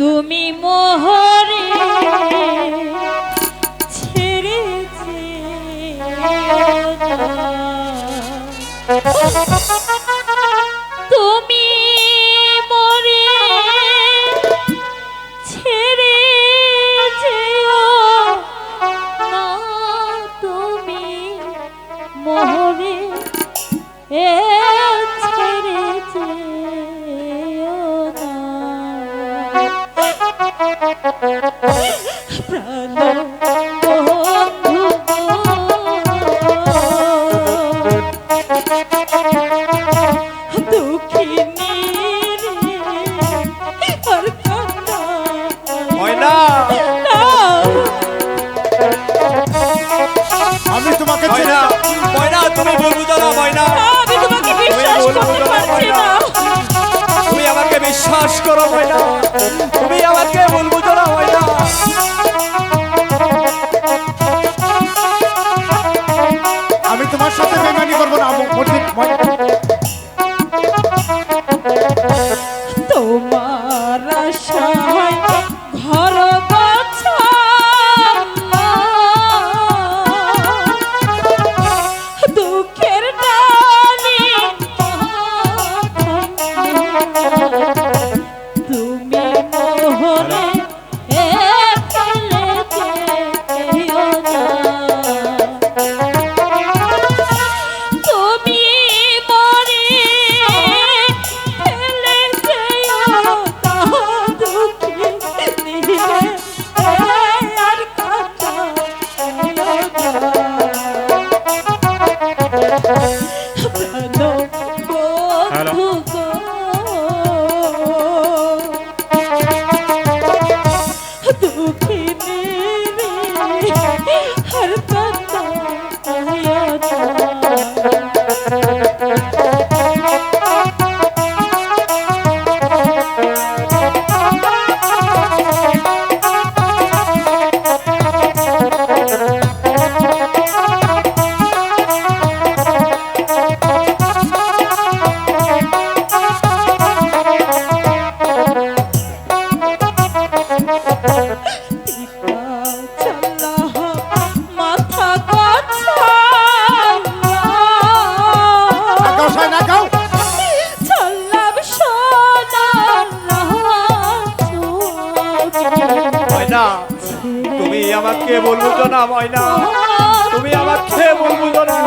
তুমি মোহরে ছেড়ে আমি তোমাকে ময়না তুমি বলব জানা ময়না। আমি তোমাকে বিশ্বাস করতে পারছি না। তুমি আমাকে বিশ্বাস করো ময়না। তুমি আমাকে বলব জানা ময়না। हर पल ময়না। তুমি আমাকে বলব জানা ময়না। তুমি আমাকে বলব জানা